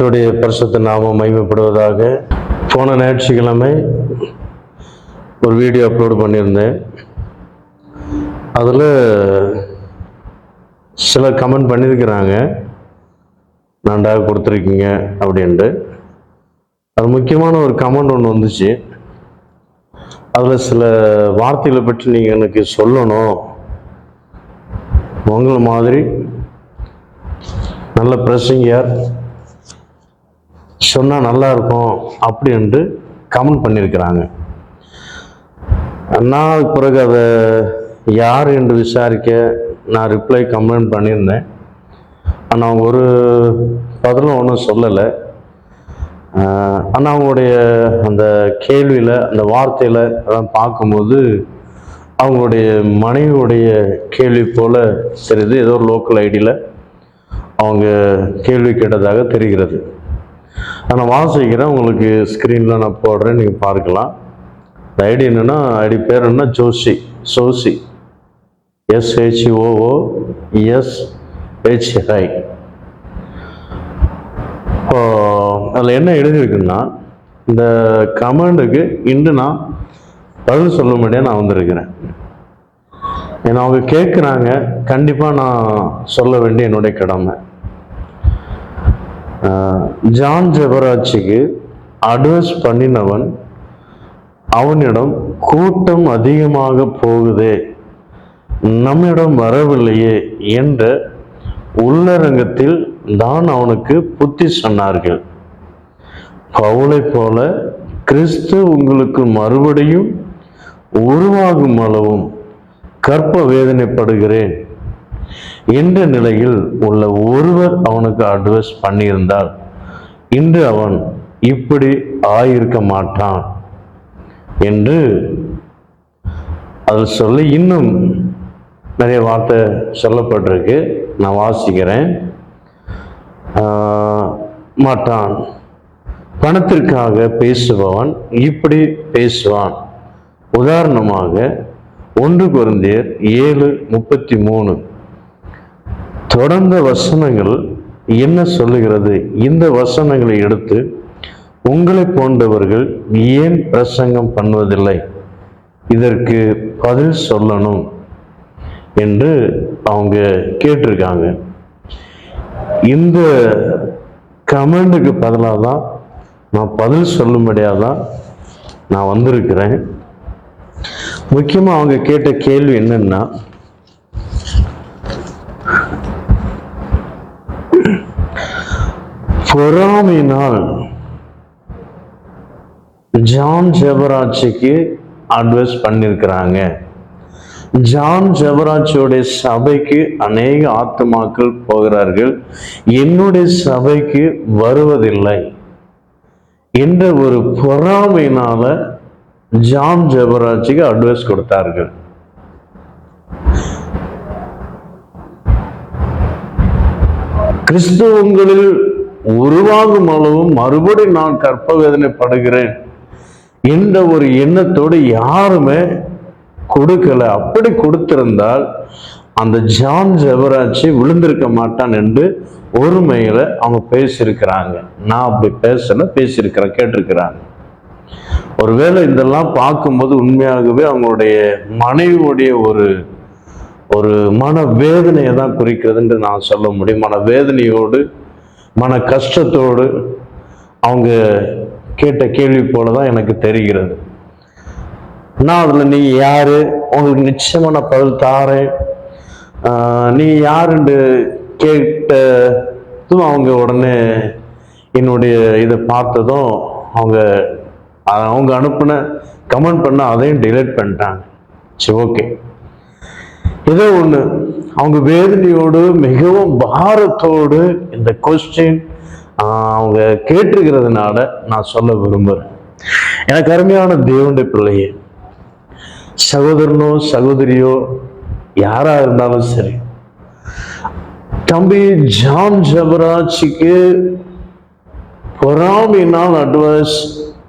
கத்துடைய பரிசுத்த நாமம் மகிமைப்படுவதாக போன ஞாயிற்றுக்கிழமை ஒரு வீடியோ அப்லோடு பண்ணியிருந்தேன். அதில் சில கமெண்ட் பண்ணியிருக்கிறாங்க. நன்றாக கொடுத்துருக்கீங்க அப்படின்ட்டு. அது முக்கியமான ஒரு கமெண்ட் ஒன்று வந்துச்சு. அதில் சில வார்த்தைகளை பற்றி நீங்கள் எனக்கு சொல்லணும். உங்களை மாதிரி நல்ல பிரசங்கியார் சொன்னால் நல்லா இருக்கும் அப்படின்ட்டு கமெண்ட் பண்ணியிருக்கிறாங்க. நான் பிறகு அதை யார் என்று விசாரிக்க நான் ரிப்ளை கம்ப்ளைண்ட் பண்ணியிருந்தேன். ஆனால் அவங்க ஒரு பதிலும் ஒன்றும் சொல்லலை. ஆனால் அவங்களுடைய அந்த கேள்வியில் அந்த வார்த்தையில் அதெல்லாம் பார்க்கும்போது அவங்களுடைய மனைவியுடைய கேள்வி போல் தெரியுது ஏதோ ஒரு லோக்கல் ஐடியில் அவங்க கேள்வி கேட்டதாக தெரிகிறது. நான் வாசிக்கிறேன். உங்களுக்கு ஸ்க்ரீனில் நான் போடுறேன். நீங்கள் பார்க்கலாம். இந்த ஐடி என்னென்னா ஐடி பேர் என்ன ஜோஷி. சோசி எஸ்ஹெச்ஓஓ எஸ்ஹெச்ஐ இப்போ அதில் என்ன எழுதியிருக்குன்னா இந்த கமெண்டுக்கு இன்று நான் பதில் சொல்லும்படியாக நான் வந்திருக்கிறேன். ஏன்னா அவங்க கேட்குறாங்க கண்டிப்பாக நான் சொல்ல வேண்டிய என்னுடைய கடமை. ஜான் ஜெபராட்சிக்கு அட்வைஸ் பண்ணினவன் அவனிடம் கூட்டம் அதிகமாக போகுதே நம்மிடம் வரவில்லையே என்ற உள்ளரங்கத்தில் தான் அவனுக்கு புத்தி சொன்னார்கள். பவுளை போல கிறிஸ்து உங்களுக்கு மறுபடியும் உருவாகும் அளவும் கற்ப வேதனைப்படுகிறேன். என்ற நிலையில் உள்ள ஒருவர் அவனுக்கு அட்வைஸ் பண்ணியிருந்தால் இன்று அவன் இப்படி ஆயிருக்க மாட்டான் என்று அதில் சொல்லி இன்னும் நிறைய வார்த்தை சொல்லப்பட்டிருக்கு. நான் வாசிக்கிறேன். மாட்டான். பணத்திற்காக பேசுபவன் இப்படி பேசுவான். உதாரணமாக ஒன்று குருந்தியர் ஏழு முப்பத்தி மூணு. தொடர்ந்த வசனங்கள் என்ன சொல்லுகிறது? இந்த வசனங்களை எடுத்து உங்களை போன்றவர்கள் ஏன் பிரசங்கம் பண்ணுவதில்லை? இதற்கு பதில் சொல்லணும் என்று அவங்க கேட்டிருக்காங்க. இந்த கமெண்டுக்கு பதிலாக தான் நான் பதில் சொல்லும்படியாக தான் நான் வந்திருக்கிறேன். முக்கியமாக அவங்க கேட்ட கேள்வி என்னென்னா பொறாமையினால் ஜான் ஜெபராட்சிக்கு அட்வைஸ் பண்ணியிருக்கிறாங்க. ஜான் ஜெபராட்சியோடைய சபைக்கு அநேக ஆத்துமாக்கள் போகிறார்கள். என்னுடைய சபைக்கு வருவதில்லை. என்ற ஒரு பொறாமையினால ஜான் ஜெபராட்சிக்கு அட்வைஸ் கொடுத்தார்கள். கிறிஸ்துவங்களில் உருவாகும் அளவும் மறுபடி நான் கற்ப வேதனைப்படுகிறேன் என்ற ஒரு எண்ணத்தோடு யாருமே கொடுக்கல. அப்படி கொடுத்திருந்தால் அந்த ஜான் ஜெபராட்சி விழுந்திருக்க மாட்டான் என்று ஒருமையில அவங்க பேசியிருக்கிறாங்க. நான் அப்படி பேசல பேசியிருக்கிறேன் கேட்டிருக்கிறாங்க. ஒருவேளை இதெல்லாம் பார்க்கும்போது உண்மையாகவே அவங்களுடைய மனைவியுடைய ஒரு ஒரு மன வேதனையை தான் குறிக்கிறதுன்னு நான் சொல்ல முடியும். மன வேதனையோடு மன கஷ்டத்தோடு அவங்க கேட்ட கேள்வி போல தான் எனக்கு தெரிகிறது. நான் அதில் நீ யாரு? உங்களுக்கு நிச்சயமான நான் பதில் தாரேன். நீ யாருன்னு கேட்டதும் அவங்க உடனே என்னுடைய இதை பார்த்ததும் அவங்க அவங்க அனுப்பின கமெண்ட் பண்ண அதையும் டிலீட் பண்ணிட்டாங்க. சரி ஓகே ஏதோ ஒன்று அவங்க வேதனையோடு மிகவும் பாரத்தோடு இந்த கொஸ்டின் அவங்க கேட்டிருக்கிறதுனால நான் சொல்ல விரும்புகிறேன் எனக்கு அருமையான தேவனுடைய பிள்ளையே சகோதரனோ சகோதரியோ யாரா இருந்தாலும் சரி தம்பி ஜான் ஜபராஜிக்கு பொறாமையினால் அட்வைஸ்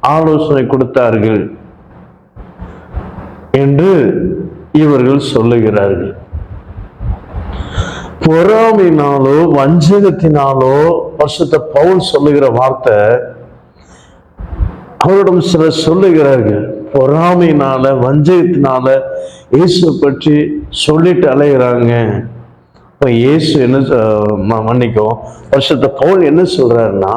ஆலோசனை கொடுத்தார்கள் என்று இவர்கள் சொல்லுகிறார்கள். பொறாமையினாலோ வஞ்சகத்தினாலோ வருஷத்தை பவுல் சொல்லுகிற வார்த்தை அவரிடம் சிலர் சொல்லுகிறார்கள். பொறாமையினால வஞ்சகத்தினால இயேசு பற்றி சொல்லிட்டு அலைகிறாங்க இப்போ இயேசு என்ன சொ- ம- மன்னிக்கும் வருஷத்தை பவுல் என்ன சொல்றாருன்னா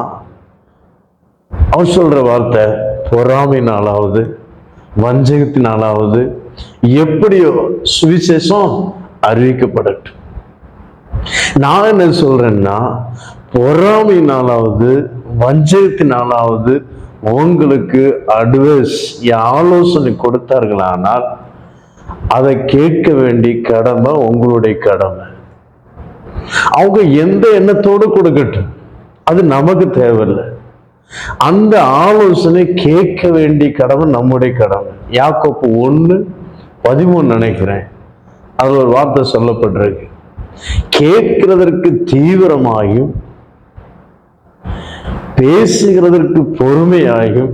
அவர் சொல்ற வார்த்தை பொறாமையினாலாவது வஞ்சகத்தினாலாவது எப்படியோ சுவிசேஷம் அறிவிக்கப்படட்டும். நான் என்ன சொல்றேன்னா பொறாமையினாலாவது வஞ்சகத்தினாலாவது உங்களுக்கு அட்வைஸ் ஆலோசனை கொடுத்தார்களானால் அதை கேட்க வேண்டிய கடமை உங்களுடைய கடமை. அவங்க எந்த எண்ணத்தோடு கொடுக்கட்டும். அது நமக்கு தேவையில்லை. அந்த ஆலோசனை கேட்க வேண்டிய கடமை நம்முடைய கடமை. யாக்கோப்பு ஒன்று பதிமூணு நினைக்கிறேன். அதில் ஒரு வார்த்தை சொல்லப்பட்டிருக்கு. கேட்கிறதற்கு தீவிரமாகியும் பேசுகிறதற்கு பொறுமையாகும்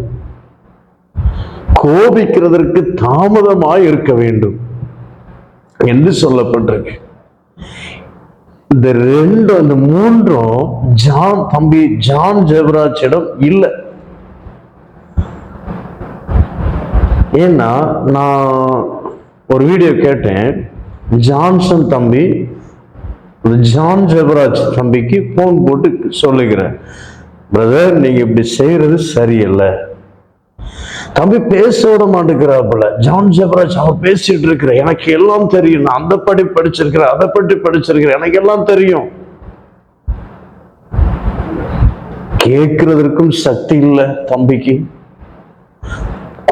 கோபிக்கிறதற்கு தாமதமாய் இருக்க வேண்டும் என்று சொல்லப்பட்டிருக்கு. இந்த ரெண்டும் இந்த மூன்றும் ஜான் தம்பி ஜான் ஜெபராஜிடம் இல்லை. ஏன்னா நான் ஒரு வீடியோ கேட்டேன். ஜான்சன் தம்பி ஜான் ஜெபராஜ் தம்பிக்கு ஃபோன் போட்டு சொல்லுகிறேன். பிரதர் நீங்கள் இப்படி செய்கிறது சரியில்லை. தம்பி பேச விட மாட்டேங்கிறாப்புல ஜான் ஜெபராஜ் அவன் பேசிட்டு இருக்கிற எனக்கு எல்லாம் தெரியும். நான் அந்த படி படிச்சிருக்கிறேன் அதை பற்றி படிச்சிருக்கிறேன். எனக்கு எல்லாம் தெரியும். கேட்கிறதற்கும் சக்தி இல்லை தம்பிக்கு.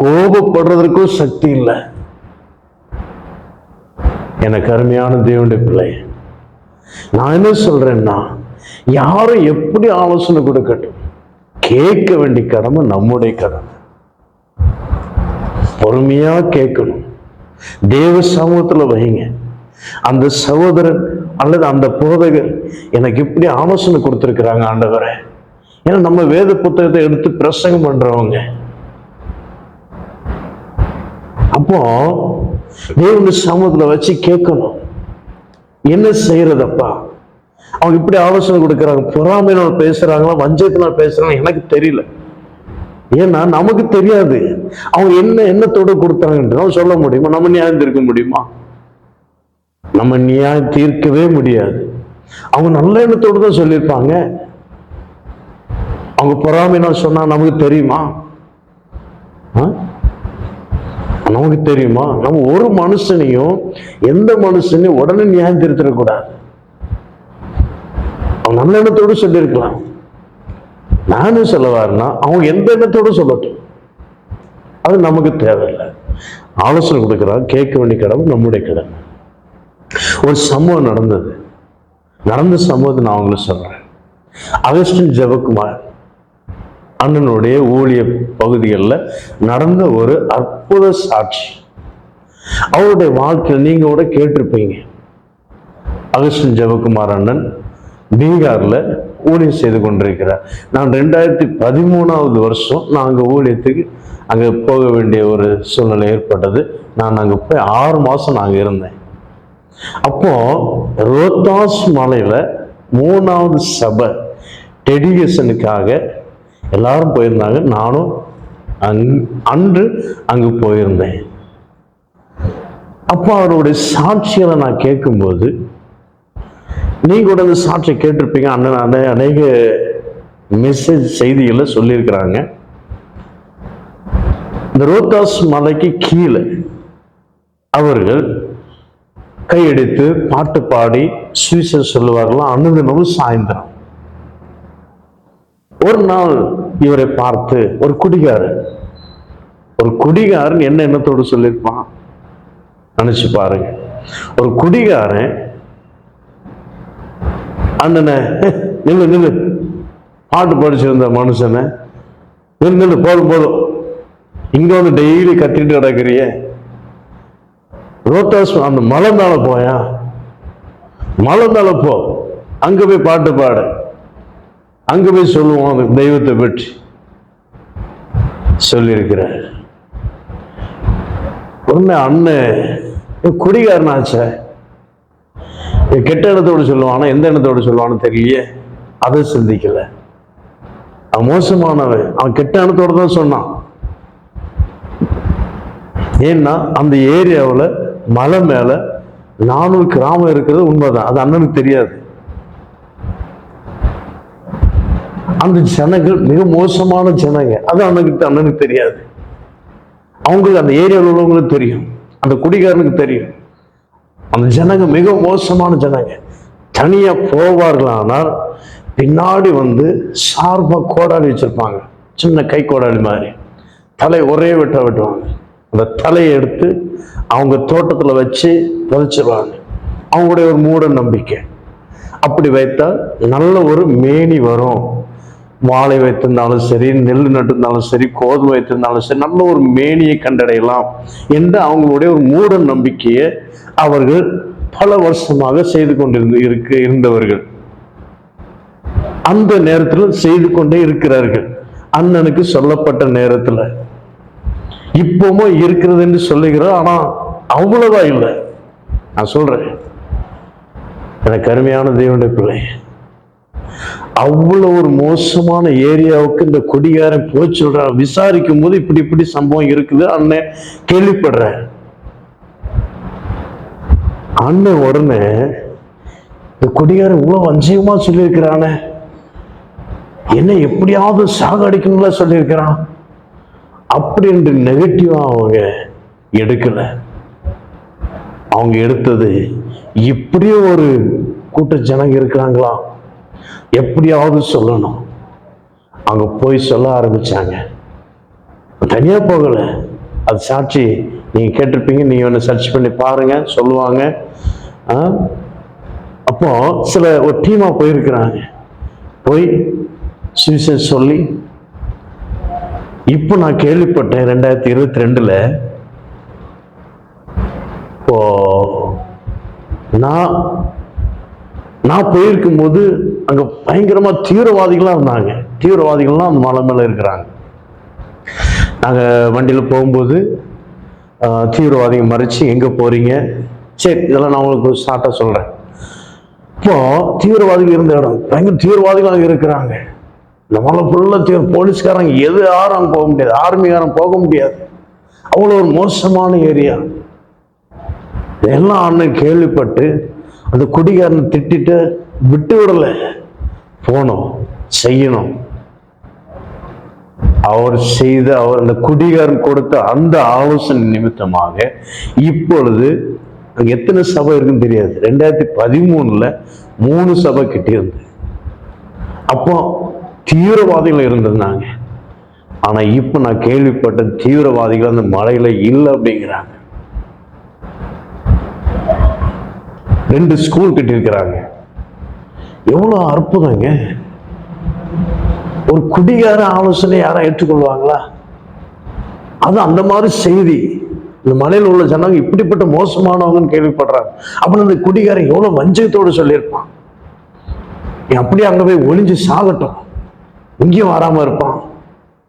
கோபப்படுறதற்கும் சக்தி இல்லை. எனக்கு அருமையான தேவனுடைய பிள்ளை. நான் என்ன சொல்றேன்னா யாரும் எப்படி ஆலோசனை கொடுக்கட்டும்? கேட்க வேண்டிய கடமை நம்முடைய கடமை. பொறுமையா கேட்கணும். தேவ சமூகத்தில் வைங்க. அந்த சகோதரன் அல்லது அந்த போதகர் எனக்கு இப்படி ஆலோசனை கொடுத்துருக்குறாங்க ஆண்டவரை? ஏன்னா நம்ம வேத புத்தகத்தை எடுத்து பிரசங்கம் பண்றவங்க. அப்போ தேவனுடைய சமூகத்தில் வச்சு கேட்கணும். என்ன செய்யறதப்பா? அவங்க இப்படி ஆலோசனை கொடுக்குறாங்க. பொறாமையினால் பேசுறாங்களா? வஞ்சத்தினால் பேசுறாங்க எனக்கு தெரியல. ஏன்னா நமக்கு தெரியாது. அவங்க என்ன எண்ணத்தோட கொடுத்தாங்கன்னு நம்ம சொல்ல முடியுமா? நம்ம நியாயம் தீர்க்க முடியுமா? நம்ம நியாயம் தீர்க்கவே முடியாது. அவங்க நல்ல எண்ணத்தோடு தான் சொல்லியிருப்பாங்க. அவங்க பொறாமைனால் சொன்னா நமக்கு தெரியுமா? ஆ? நமக்கு தெரியுமா? நம்ம ஒரு மனுஷனையும் எந்த மனுஷனையும் உடனே நியாயம் திருத்திடக்கூடாது அவன் நல்ல எண்ணத்தோடு சொல்லியிருக்கலாம். நானும் சொல்லவாருன்னா அவங்க எந்த எண்ணத்தோடு சொல்லட்டும். அது நமக்கு தேவையில்லை. ஆலோசனை கொடுக்குறான் கேட்க வேண்டிய கடமை நம்முடைய கடமை. ஒரு சம்பவம் நடந்தது. நடந்த சம்பவத்தை நான் அவங்களுக்கு சொல்றேன். அகஸ்டின் ஜெபக்குமார் அண்ணனுடைய ஊழிய பகுதிகளில் நடந்த ஒரு அற்புத சாட்சி. அவருடைய வாழ்க்கையில் நீங்க கூட கேட்டிருப்பீங்க. அகஸ்டன் ஜெவகுமார் அண்ணன் பீகார்ல ஊழியம் செய்து கொண்டிருக்கிறார். நான் ரெண்டாயிரத்தி பதிமூணாவது வருஷம் நான் அங்கே ஊழியத்துக்கு அங்கே போக வேண்டிய ஒரு சூழ்நிலை ஏற்பட்டது. நான் அங்கே போய் ஆறு மாதம் நான் அங்கே இருந்தேன். அப்போ ரோத்தாஸ் மலையில் மூணாவது சபை டெடிகேஷனுக்காக எல்லாரும் போயிருந்தாங்க. நானும் அங் அன்று அங்கு போயிருந்தேன். அப்போ அவருடைய சாட்சிகளை நான் கேட்கும்போது நீங்கள் கூட அந்த சாட்சியை கேட்டிருப்பீங்க. அண்ணன் அண்ணே அநேக மெசேஜ் செய்திகளை சொல்லியிருக்கிறாங்க. இந்த ரோத்தாஸ் மலைக்கு கீழே அவர்கள் கையெடுத்து பாட்டு பாடி சுவிசேஷம் சொல்லுவார்களாம் அனுதினமும் சாயந்தரம். ஒரு நாள் இவரை பார்த்து ஒரு குடிகாரன் ஒரு குடிகாரன் என்ன எண்ணத்தோடு சொல்லியிருப்பான்? நினைச்சு பாருங்க. ஒரு குடிகாரன் அண்ணனை நில்லு நில்லு. பாட்டு படிச்சிருந்த மனுஷனை நில்லு நில்லு போதும் போதும். இங்க வந்து டெய்லி கத்திட்டு கிடக்குறிய. ரோட்டாஸ் அந்த மலை போயா? மலை போ. அங்க போய் பாட்டு பாடு. அங்கே போய் சொல்லுவோம் அந்த தெய்வத்தை பற்றி. சொல்லியிருக்கிறார். உடனே அண்ணன் குடிகாரனாச்சே கெட்ட எண்ணத்தோடு சொல்லுவானா எந்த எண்ணத்தோடு சொல்லுவான்னு தெரியலையே. அதை சிந்திக்கல. அவன் மோசமானவன். அவன் கெட்ட எண்ணத்தோடு தான் சொன்னான். ஏன்னா அந்த ஏரியாவில் மலை மேலே நானூறு கிராமம் இருக்கிறது உண்மைதான். அது அண்ணனுக்கு தெரியாது. அந்த ஜனங்கள் மிக மோசமான ஜனங்க. அது அண்ணனுக்கு அண்ணனுக்கு தெரியாது. அவங்களுக்கு அந்த ஏரியாவில் உள்ளவங்களுக்கு தெரியும். அந்த குடிகாரனுக்கு தெரியும். அந்த ஜனங்க மிக மோசமான ஜனங்க. தனியா போவார்களானால் பின்னாடி வந்து சார்பாக கோடாலி வச்சிருப்பாங்க. சின்ன கை கோடாலி மாதிரி. தலை ஒரே வெட்ட வெட்டுவாங்க. அந்த தலையை எடுத்து அவங்க தோட்டத்தில் வச்சு புதைச்சிருவாங்க. அவங்களுடைய ஒரு மூட நம்பிக்கை. அப்படி வைத்தால் நல்ல ஒரு மேனி வரும். வாழை வைத்திருந்தாலும் சரி நெல் நட்டிருந்தாலும் சரி கோதுமை வைத்திருந்தாலும் சரி நல்ல ஒரு மேனியை கண்டடையலாம் என்று அவங்களுடைய ஒரு மூட நம்பிக்கையை அவர்கள் பல வருஷமாக செய்து கொண்டிருந்து இருக்க இருந்தவர்கள். அந்த நேரத்தில் செய்து கொண்டே இருக்கிறார்கள். அண்ணனுக்கு சொல்லப்பட்ட நேரத்தில். இப்பவும் இருக்கிறது என்று சொல்லுகிறோம் ஆனால் அவ்வளோதான் இல்லை. நான் சொல்கிறேன் எனக்கு அருமையான தேவனுடைய பிள்ளை. அவ்வளவு ஒரு மோசமான ஏரியாவுக்கு இந்த கொடிகாரன் போய் சொல்கிறான் விசாரிக்கும் போது இப்படி இப்படி சம்பவம் இருக்குது. அண்ணன் கேள்விப்படுறேன். அண்ணன் உடனே இந்த கொடிகாரன் இவ்வளவு வஞ்சகமா சொல்லியிருக்கிறானே. என்ன எப்படியாவது சாகடிக்கணும்ல சொல்லியிருக்கிறான். அப்படின்ற நெகட்டிவாக அவங்க எடுக்கலை. அவங்க எடுத்தது இப்படியே ஒரு கூட்ட ஜனங்க இருக்கிறாங்களா? எப்படியாவது சொல்லணும். அங்க போய் சொல்ல ஆரம்பிச்சாங்க. தனியா போகல. அது சாட்சி நீங்க கேட்டிருப்பீங்க. நீங்க ஒன்று சர்ச் பண்ணி பாருங்க சொல்லுவாங்க. அப்போ சில ஒரு டீமா போயிருக்கிறாங்க. போய் சுவிசேஷ் சொல்லி இப்போ நான் கேள்விப்பட்டேன் ரெண்டாயிரத்தி இருபத்தி ரெண்டுல இப்போ நான் நான் போயிருக்கும்போது அங்கே பயங்கரமாக தீவிரவாதிகளாக இருந்தாங்க. தீவிரவாதிகள்லாம் அந்த மலை மேலே இருக்கிறாங்க. நாங்கள் வண்டியில் போகும்போது ஆஹ், தீவிரவாதிங்க மறைச்சு போகிறீங்க சரி இதெல்லாம் நான் உங்களுக்கு ஸ்டார்ட்டாக சொல்கிறேன் இப்போ தீவிரவாதிகள் இருந்த இடம். பயங்கர தீவிரவாதிகளாக இருக்கிறாங்க. இந்த மலை ஃபுல்லாக தீவிர போலீஸ்காரங்க எது யாரும் போக முடியாது. ஆர்மிக்காரன் போக முடியாது. அவ்வளோ ஒரு மோசமான ஏரியா. எல்லாம் அண்ணன் கேள்விப்பட்டு அந்த குடிகாரனை திட்டிட்டு விட்டு விடலை போனோம் செய்யணும். அவர் செய்த அவர் அந்த குடிகாரன் கொடுத்த அந்த ஆலோசனை நிமித்தமாக இப்பொழுது அங்கே எத்தனை சபை இருக்குன்னு தெரியாது. ரெண்டாயிரத்தி பதிமூணுல மூணு சபை கிட்டியிருந்து. அப்போ தீவிரவாதிகள் இருந்திருந்தாங்க. ஆனா இப்ப நான் கேள்விப்பட்ட தீவிரவாதிகள் அந்த மலையில இல்லை அப்படிங்கிறாங்க. ரெண்டு ஸ்கூல் கட்டியிருக்கிறாங்க. எவ்வளவு அற்புதங்க. ஒரு குடிகார ஆலோசனை யாரும் ஏற்றுக்கொள்வாங்களா? அது அந்த மாதிரி செய்தி. இந்த மலையில் உள்ள ஜனங்க இப்படிப்பட்ட மோசமானவங்கன்னு கேள்விப்படுறாங்க. அப்படின்னு அந்த குடிகாரன் எவ்வளவு வஞ்சகத்தோடு சொல்லியிருப்பான். நீ அப்படியே அங்க போய் ஒளிஞ்சு சாகட்டும். இங்கேயும் வராமல் இருப்பான்.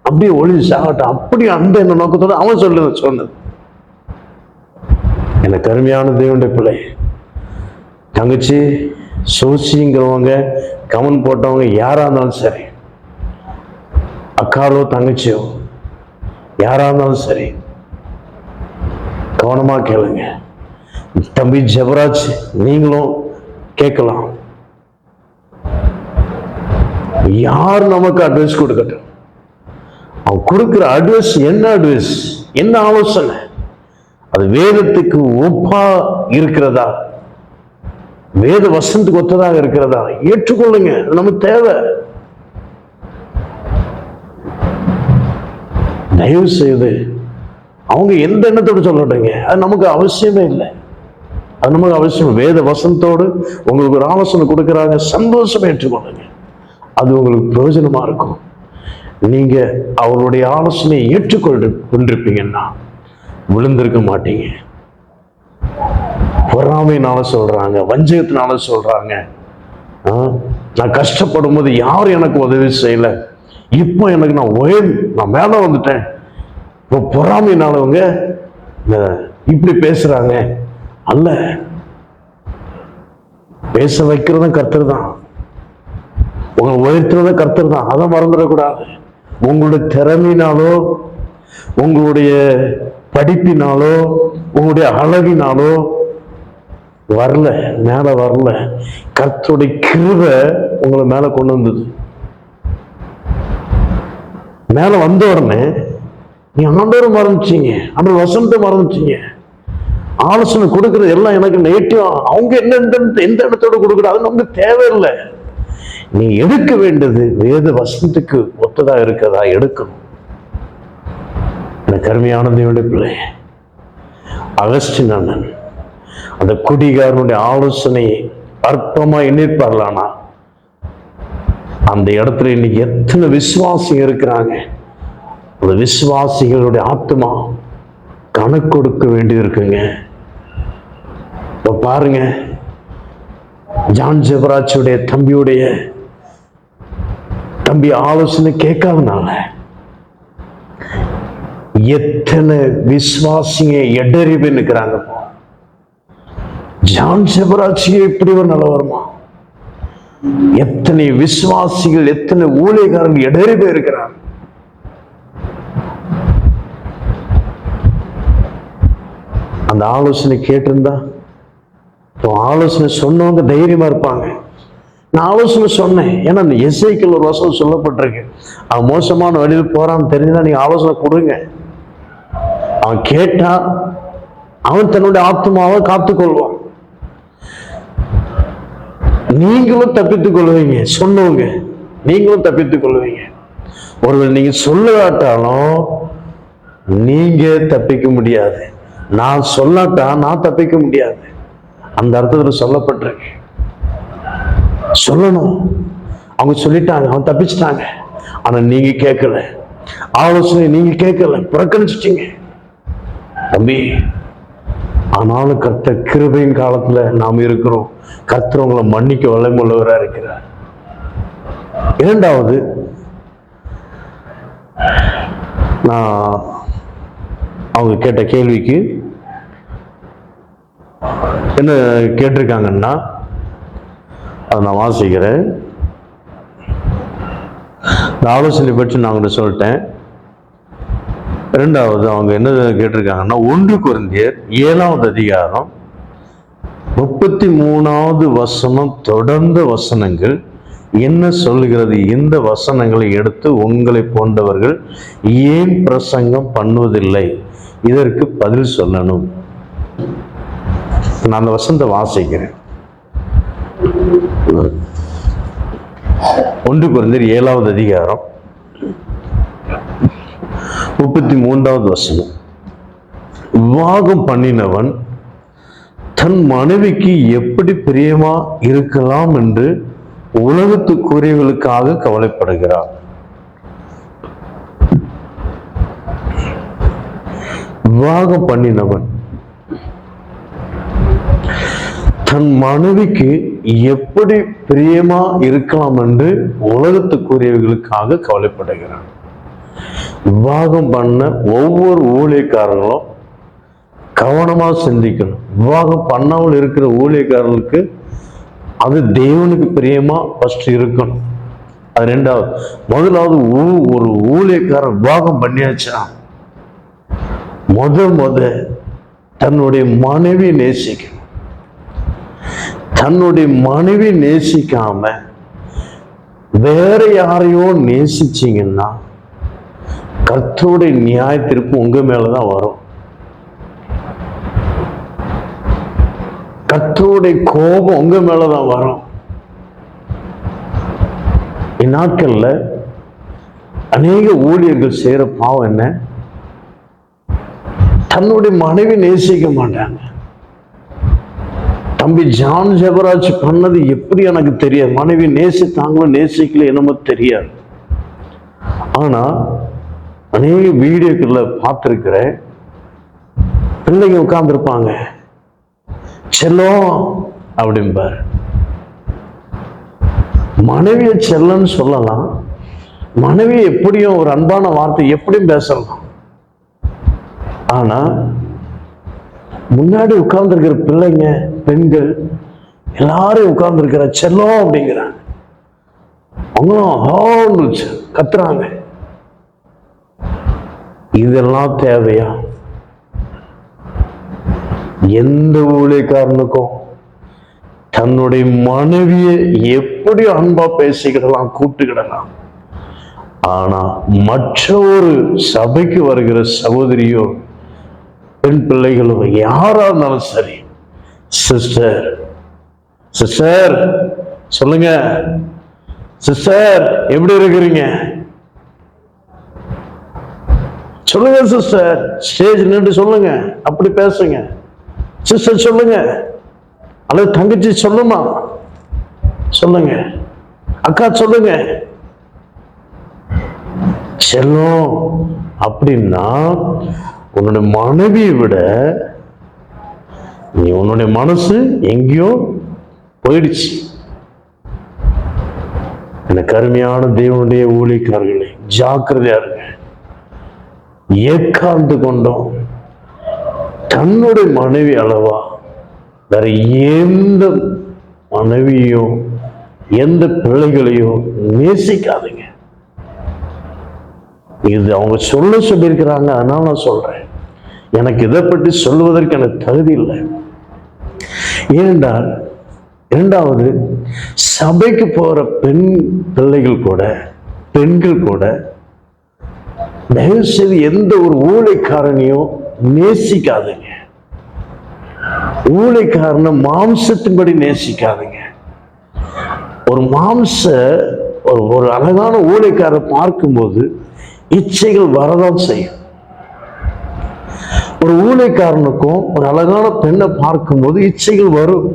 அப்படியே ஒளிஞ்சு சாகட்டும். அப்படி அந்த என்ன நோக்கத்தோட அவன் சொல்லுது சொன்னது. எனக்கு அருமையான தேவனுடைய பிள்ளை. தங்கச்சி சோசிங்கிறவங்க கமன் போட்டவங்க யாராக இருந்தாலும் சரி அக்காலோ தங்கச்சியோ யாராக இருந்தாலும் சரி கவனமாக கேளுங்க. தம்பி ஜெபராஜ் நீங்களும் கேட்கலாம். யார் நமக்கு அட்வைஸ் கொடுக்கட்டும்? அவன் கொடுக்குற அட்வைஸ் என்ன அட்வைஸ் என்ன ஆலோசனை? அது வேதத்துக்கு ஒப்பா இருக்கிறதா? வேத வசனத்துக்கு ஒத்ததாக இருக்கிறதா? ஏற்றுக்கொள்ளுங்க. நமக்கு தேவை. தயவு செய்து அவங்க எந்த எண்ணத்தோடு சொல்லட்டுங்க? அது நமக்கு அவசியமே இல்லை. அது நமக்கு அவசியம். வேத வசனத்தோடு உங்களுக்கு ஒரு ஆலோசனை கொடுக்குறாங்க. சந்தோஷமா ஏற்றுக்கொள்ளுங்க. அது உங்களுக்கு பிரயோஜனமா இருக்கும். நீங்க அவருடைய ஆலோசனையை ஏற்றுக்கொண்டு கொண்டிருப்பீங்கன்னா விழுந்திருக்க மாட்டீங்க. பொறாமைனால சொல்றாங்க வஞ்சகத்தினால சொல்றாங்க. நான் கஷ்டப்படும் போது யாரும் எனக்கு உதவி செய்யல. இப்போ எனக்கு நான் உயர் நான் மேலே வந்துட்டேன். இப்போ பொறாமைனாலவங்க இப்படி பேசுறாங்க. அல்ல பேச வைக்கிறதும் கர்த்தர் தான் உங்களை உயர்த்துறதும் கர்த்தர் தான் அதை மறந்துடக்கூடாது. உங்களுடைய திறமையினாலோ உங்களுடைய படிப்பினாலோ உங்களுடைய அழகினாலோ வரல மேலே வரல. கர்த்தருடைய கிருபை உங்களை மேலே கொண்டு வந்தது. மேலே வந்த உடனே நீ ஆண்டவர் மறந்துச்சீங்க அந்த வசனத்தை மறந்துச்சிங்க ஆலோசனை கொடுக்கறது எல்லாம் எனக்கு நெகட்டிவ் அவங்க என்ன எந்த எந்த இடத்தோட கொடுக்குறது அது நமக்கு தேவையில்லை. நீ எடுக்க வேண்டியது வேத வசனத்துக்கு ஒத்ததாக இருக்கிறதா? எடுக்கணும். எனக்கு அருமையான பிள்ளை அகஸ்டின் அண்ணன் அந்த குடிகாரனுடைய ஆலோசனையை அற்பமா எண்ணிருப்பார்களானா? அந்த இடத்துல இன்னைக்கு எத்தனை விசுவாசிகள் இருக்கிறாங்க? அந்த விசுவாசிகளுடைய ஆத்மா கணக்கு கொடுக்க வேண்டியது இருக்குங்க. பாருங்க. ஜான் ஜெபராஜுடைய தம்பியுடைய தம்பி ஆலோசனை கேட்காதனால எத்தனை விசுவாசிங்க எடறிவு நிற்கிறாங்க ஜான் ஜெபராஜியே இப்படி ஒரு நிலவரமா எத்தனை விசுவாசிகள் எத்தனை ஊழியக்காரர்கள் இடறி போயிருக்கிறார்? அந்த ஆலோசனை கேட்டிருந்தா ஆலோசனை சொன்னவங்க தைரியமா இருப்பாங்க. நான் ஆலோசனை சொன்னேன். ஏன்னா அந்த எஸ்ஐக்கள் ஒரு வசனம் சொல்லப்பட்டிருக்கு. அவன் மோசமான வழியில் போறான்னு தெரிஞ்சுதான் நீங்க ஆலோசனை கொடுங்க. அவன் கேட்டா அவன் தன்னுடைய ஆத்மாவை காத்துக்கொள்வான். நீங்களும் தப்பித்துக் கொள்வீங்க. சொன்னவங்க நீங்களும் தப்பித்துக் கொள்வீங்க. ஒருவேளை நீங்க சொல்லாட்டாலும் நீங்க தப்பிக்க முடியாது. நான் சொல்லாட்டா நான் தப்பிக்க முடியாது. அந்த அர்த்தத்தில் சொல்லப்பட்டிருக்கு. சொல்லணும். அவங்க சொல்லிட்டாங்க அவன் தப்பிச்சிட்டாங்க. ஆனா நீங்க கேட்கல. ஆலோசனை நீங்க கேட்கல. புறக்கணிச்சிட்டீங்க. தம்பி ஆனாலும் கர்த்த கிருபையின் காலத்தில் நாம் இருக்கிறோம். கர்த்தர் உங்களை மன்னிக்க வல்லமுள்ளவராக இருக்கிறார். இரண்டாவது நான் அவங்க கேட்ட கேள்விக்கு என்ன கேட்டிருக்காங்கன்னா அதை நான் வாசிக்கிறேன். இந்த ஆலோசனை பற்றி நான் உங்கள்கிட்ட சொல்லிட்டேன். ரெண்டாவது அவங்க என்ன கேட்டிருக்காங்கன்னா ஒன்று குறைந்தியர் ஏழாவது அதிகாரம் முப்பத்தி மூணாவது வசனம் தொடர்ந்த வசனங்கள். என்ன சொல்கிறது இந்த வசனங்களை எடுத்து உங்களை போன்றவர்கள் ஏன் பிரசங்கம் பண்ணுவதில்லை? இதற்கு பதில் சொல்லணும். நான் அந்த வசனத்தை வாசிக்கிறேன். ஒன்று குறைந்தர் ஏழாவது அதிகாரம் முப்பத்தி மூன்றாவது வசனம். விவாகம் பண்ணினவன் தன் மனைவிக்கு எப்படி பிரியமா இருக்கலாம் என்று உலகத்துக்குரியவர்களுக்காக கவலைப்படுகிறார் விவாகம் பண்ணினவன் தன் மனைவிக்கு எப்படி பிரியமா இருக்கலாம் என்று உலகத்துக்குரியவர்களுக்காக கவலைப்படுகிறான். விவாகம் பண்ண ஒவ்வொரு ஊழியக்காரங்களும் கவனமா சிந்திக்கணும். விவாகம் பண்ணாமல் இருக்கிற ஊழியக்காரர்களுக்கு அது தேவனுக்கு பிரியமா ஃபஸ்ட் இருக்கணும். அது ரெண்டாவது முதலாவது ஊ- ஒரு ஊழியக்காரன் விவாகம் பண்ணியாச்சா முத முத தன்னுடைய மனைவி நேசிக்கணும். தன்னுடைய மனைவி நேசிக்காம வேற யாரையோ நேசிச்சீங்கன்னா கர்த்தருடைய நியாய தீர்ப்பு உங்க மேலதான் வரும். கர்த்தருடைய கோபம் உங்க மேலதான் வரும். இந்நாட்கள்ல அநேக ஊழியர்கள் செய்யற பாவம் என்ன? தன்னுடைய மனைவி நேசிக்க மாட்டாங்க. தம்பி ஜான் ஜெபராஜ் பண்ணது எப்படி எனக்கு தெரியாது. மனைவி நேசித்தாங்களோ நேசிக்கல என்னமோ தெரியாது. ஆனா அநேக வீடியோக்களில் பார்த்துருக்கிறேன் பிள்ளைங்க உட்கார்ந்துருப்பாங்க. செல்லம் அப்படிம்பார். மனைவியை செல்லன்னு சொல்லலாம். மனைவி எப்படியும் ஒரு அன்பான வார்த்தை எப்படியும் பேசலாம். ஆனா முன்னாடி உட்கார்ந்துருக்கிற பிள்ளைங்க பெண்கள் எல்லாரும் உட்கார்ந்துருக்கிற செல்லம் அப்படிங்கிறாங்க. அவங்களும் கத்துறாங்க. இதெல்லாம் தேவையா? எந்த ஊழியக்காரனுக்கும் தன்னுடைய மனைவியை எப்படி அன்பா பேசிக்கிடலாம் கூப்பிட்டுக்கிடலாம். ஆனா மற்ற ஒரு சபைக்கு வருகிற சகோதரியோ பெண் பிள்ளைகளோ யாரா இருந்தாலும் சரி சிஸ்டர் சிஸ்டர் சொல்லுங்க. சிஸ்டர் எப்படி இருக்கிறீங்க? சொல்லுங்க சிஸ்டர் ஸ்டேஜ் நின்று சொல்லுங்க. அப்படி பேசுங்க. சிஸ்டர் சொல்லுங்க. அல்லது தங்கச்சி சொல்லுமா? சொல்லுங்க. அக்கா சொல்லுங்க. செல்லம் அப்படின்னா உன்னுடைய மனைவியை விட நீ உன்னுடைய மனசு எங்கேயோ போயிடுச்சு. எனக்கு அருமையான தேவனுடைய ஊழியக்காரர்களே ஜாக்கிரதையா இருங்க. ஏக்காந்து கொண்டோம். தன்னுடைய மனைவி அளவா வேற எந்த மனைவியோ எந்த பிள்ளைகளையோ நேசிக்காதீங்க. இது அவங்க சொல்ல சொல்லியிருக்கிறாங்க அதனால நான் சொல்றேன். எனக்கு இதை பற்றி சொல்வதற்கு எனக்கு தகுதி இல்லை. ஏனென்றால் இரண்டாவது சபைக்கு போற பெண் பிள்ளைகள் கூட பெண்கள் கூட தயவுசெய்து எந்த ஒரு ஊழைக்காரனையும் நேசிக்காதுங்க. ஊழியக்காரனை மாம்சத்தின்படி நேசிக்காதுங்க. ஒரு மாம்ச ஒரு ஒரு அழகான ஊழியக்காரரை பார்க்கும்போது இச்சைகள் வரதான் செய்யும். ஒரு ஊழைக்காரனுக்கும் ஒரு அழகான பெண்ணை பார்க்கும்போது இச்சைகள் வரும்.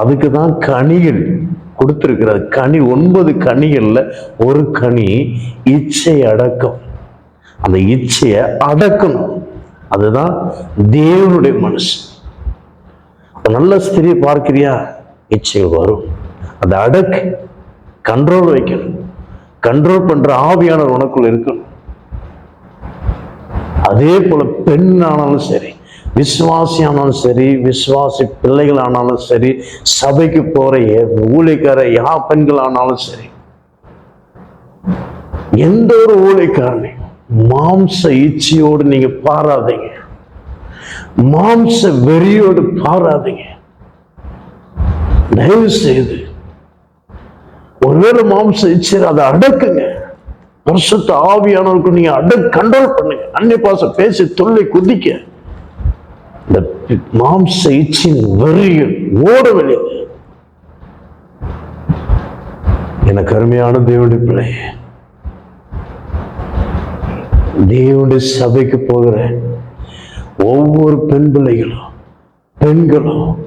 அதுக்கு தான் கனிகள் கொடுத்திருக்கிறது கனி ஒன்பது கனிகளில் ஒரு கனி இச்சை அடக்கம். அந்த இச்சையை அடக்கணும். அதுதான் தேவனுடைய மனசு. நல்ல ஸ்திரியை பார்க்கிறியா? இச்சை வரும். அதை அடக்கு கண்ட்ரோல் வைக்கணும். கண்ட்ரோல் பண்ற ஆவியானவர் உனக்குள்ள இருக்கணும். அதே போல பெண் ஆனாலும் சரி விசுவாசி ஆனாலும் சரி விசுவாசி பிள்ளைகள் ஆனாலும் சரி சபைக்கு போற ஊழிக்கார யா பெண்கள் ஆனாலும் சரி எந்த ஒரு ஊழிக்காரனே மாம்ச ஈச்சியோடு நீங்க பாராதீங்க. மாம்ச வெறியோடு பாராதீங்க. தயவு செய்து ஒருவேளை மாம்ச ஈச்சியர் அதை அடக்குங்க. வருஷத்து ஆவியானவருக்கு நீங்க அடக் கண்ட்ரோல் பண்ணுங்க. அன்னி பாசம் பேசி தொல்லை குதிக்க. இந்த மாம்ச இச்சின் வெறியில் ஓட வெளியே எனக்கு அருமையான தேவனுடைய பிள்ளை தேவனுடைய சபைக்கு போகிற ஒவ்வொரு பெண் பிள்ளைகளும் பெண்களும்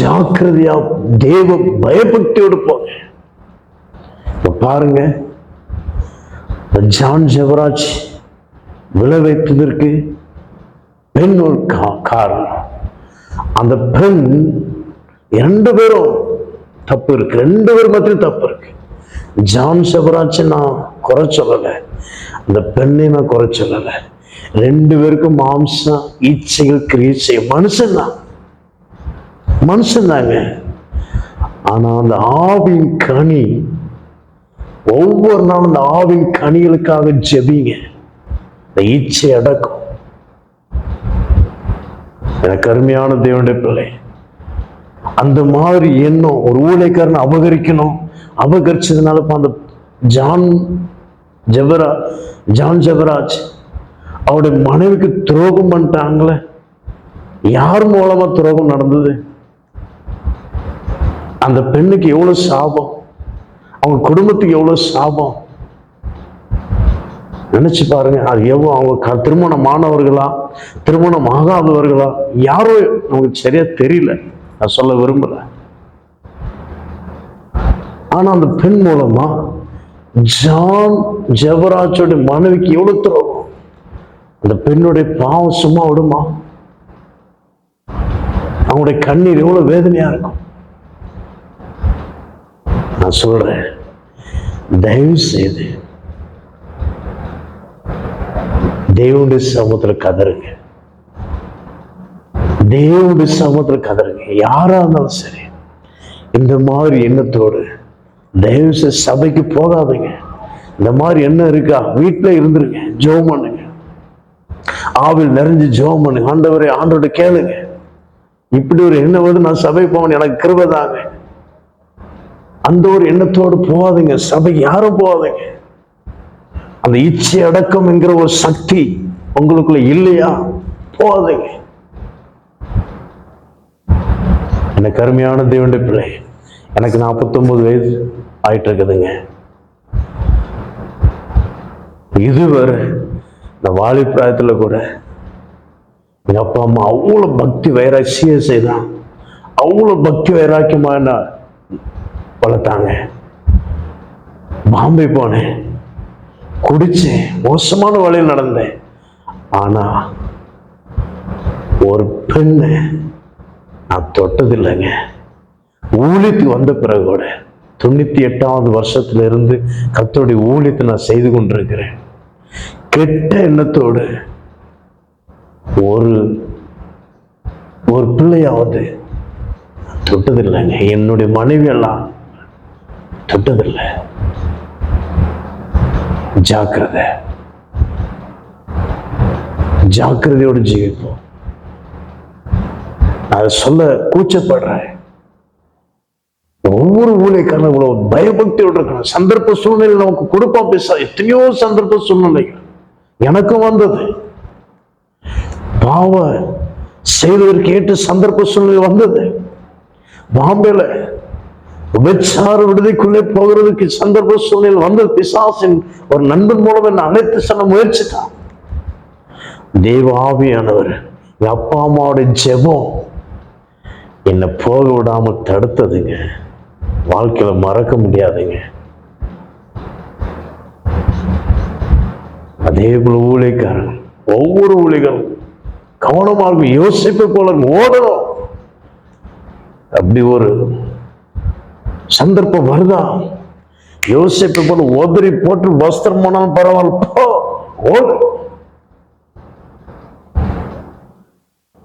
ஜாக்கிரதையா தேவ பயபக்தியோடு போங்க. இப்ப பாருங்க ஜான் ஜெவராஜ் விளை வைத்ததற்கு பெண் ஒரு கா- காரணம். அந்த பெண் ரெண்டு பேரும் தப்பு இருக்கு. ரெண்டு பேர் மத்தியும் தப்பு இருக்கு. ஜான் செவராஜ் நான் குறை சொல்லலை. அந்த பெண்ணை நான் குறை சொல்லலை. ரெண்டு பேருக்கும் மாம்சம் ஈச்சைகள் கிரீச்சை செய்யும் மனுஷன்தான் மனுஷன்தாங்க ஆனா அந்த ஆவின் கனி ஒவ்வொரு நாளும் அந்த ஆவின் கனிகளுக்காக ஜெபிங்க. இந்த ஈச்சை அடக்கும். எனக்கு அருமையான தேவனுடைய பிள்ளை. அந்த மாதிரி எண்ணம் ஒரு ஊழியக்காரனை அபகரிக்கணும். அபகரிச்சதுனால இப்போ அந்த ஜான் ஜெபரா ஜான் ஜவராஜ் அவருடைய மனைவிக்கு துரோகம் பண்ணிட்டாங்களே. யார் மூலமா துரோகம் நடந்தது? அந்த பெண்ணுக்கு எவ்வளவு சாபம்? அவங்க குடும்பத்துக்கு எவ்வளவு சாபம்? நினைச்சு பாருங்க அது எவ்வளோ அவங்க க- திருமணமானவர்களா திருமணம் ஆகாதவர்களா? யாரோ நமக்கு சரியா தெரியல. நான் சொல்ல விரும்பல. ஆனா அந்த பெண் மூலமா ஜான் ஜெபராஜோட மனைவிக்கு எவ்வளவு துரோகம்? அந்த பெண்ணுடைய பாவம் சும்மா விடுமா? அவங்களுடைய கண்ணீர் எவ்வளவு வேதனையா இருக்கும்? நான் சொல்றேன் தயவு செய்து தேவனுடைய சமூகத்துல கதறுங்க. தேவனுடைய சமத்தில் கதறுங்க. யாரா இருந்தாலும் சரி இந்த மாதிரி எண்ணத்தோடு தயவு சபைக்கு போகாதீங்க. இந்த மாதிரி என்ன இருக்கா? வீட்டில் இருந்துருங்க ஜோம் பண்ணுங்க. ஆவில் நிறைஞ்சு ஜோம் பண்ணுங்க. ஆண்டவரை ஆண்டோட கேளுங்க. இப்படி ஒரு எண்ணம் வந்து நான் சபை போவேன் எனக்கு கிருபதாங்க அந்த ஒரு எண்ணத்தோடு போகாதீங்க. சபைக்கு யாரும் போகாதீங்க. அந்த இச்சை அடக்கம் என்கிற ஒரு சக்தி உங்களுக்குள்ள இல்லையா? போகாதீங்க. எனக்கு கருமையான தேவனுடைய பிள்ளை. எனக்கு 49 வயது ஆயிட்டு இருக்குதுங்க இதுவரை இந்த வாலிப்பிராயத்துல கூட எங்க அப்பா அம்மா அவ்வளோ பக்தி வைராக்கிய சிஎஸ்ஐ தான் அவ்வளோ பக்தி வைராக்கியமா என்ன வளர்த்தாங்க. பாம்பே போனேன். குடித்தேன் மோசமான வழியில் நடந்தேன். ஆனா ஒரு பெண்ணை நான் தொட்டதில்லைங்க. ஊழித்து வந்த பிறகு கூட தொண்ணூத்தி எட்டாவது வருஷத்துல இருந்து கத்தோடைய ஊழியத்தை நான் செய்து கொண்டிருக்கிறேன். கெட்ட எண்ணத்தோடு ஒரு ஒரு பிள்ளையாவது தொட்டதில்லைங்க. என்னுடைய மனைவி எல்லாம் தொட்டதில்லை. ஜாக்கிரதை. ஜாக்கிரதையோடு ஜீவிப்போம் அதை சொல்ல கூச்சப்படுறேன் ஒவ்வொரு ஊழியக்காரனும் இவ்வளவு பயபக்தியோடு இருக்கணும் சந்தர்ப்ப சூழ்நிலை நமக்கு கொடுப்பான் பேச எத்தனையோ சந்தர்ப்ப சூழ்நிலைகள். எனக்கும் வந்தது. பாவ செய்வதற்கு ஏற்ற சந்தர்ப்ப சூழ்நிலை வந்தது. பாம்பேல விபச்சார விடுதிக்குள்ளே போகிறதுக்கு சந்தர்ப்ப சூழ்நிலை வந்தது. பிசாசின் ஒரு நண்பன் மூலம் என்னை அழைத்து செல்ல முயற்சித்தான். தேவாவியானவர் என் அப்பா அம்மாவோட ஜெபம் என்னை போக விடாம தடுத்ததுங்க. வாழ்க்கையில மறக்க முடியாதுங்க. அதே போல ஊழியக்காரன் ஒவ்வொரு ஊழியர்களும் கவனமாக இருக்கும் யோசிப்பை போல ஓடணும். அப்படி ஒரு சந்தர்ப்பம் வருதா? யோசிப்பு போல உதறி போட்டு வஸ்திரம் போனாலும் பரவாயில்ல போ ஓடு.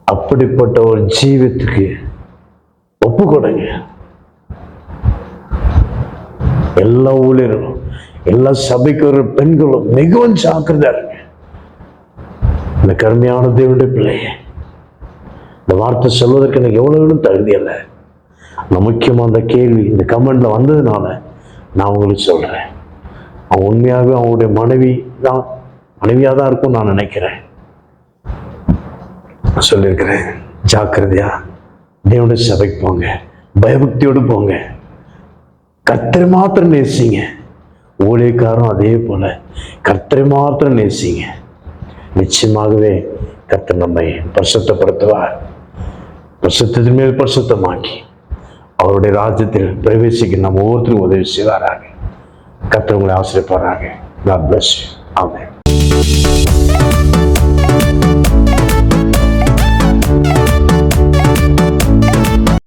அப்படிப்பட்ட ஒரு ஜீவத்துக்கு ஒப்பு கொடுங்க எல்லா ஊழியர்களும் எல்லா சபைக்கு பெண்களும் மிகவும் ஜாக்கிரதா இருங்க. இந்த கருமையான தேவனுடைய பிள்ளையே இந்த வார்த்தை சொல்வதற்கு எனக்கு எவ்வளவு தகுதி அல்ல. அந்த முக்கியமா அந்த கேள்வி இந்த கமெண்ட்ல வந்ததுனால நான் உங்களுக்கு சொல்றேன். அவன் உண்மையாகவே அவங்களுடைய மனைவி தான் மனைவியாக தான் இருக்கும் நான் நினைக்கிறேன். சொல்லியிருக்கிறேன் ஜாக்கிரதையா. தேவனுடைய சபைக்கு போங்க. பயபக்தியோடு போங்க. கர்த்தரை மாத்திரம் நேசிங்க. ஊழியக்காரும் அதே போல. கர்த்தரை மாத்திரம் நேசிங்க. நிச்சயமாகவே கர்த்தர் நம்மை பரிசுத்தப்படுத்துவார் பரிசுத்தத்தின் மேல் பரிசுத்தமாக்கி அவருடைய ராஜ்யத்தில் பிரவேசிக்க நம்ம ஒவ்வொருத்தரும் உதவி செய்வாராக. கர்த்தர் உங்களை ஆசிரியப்பாராங்க God bless you. Amen.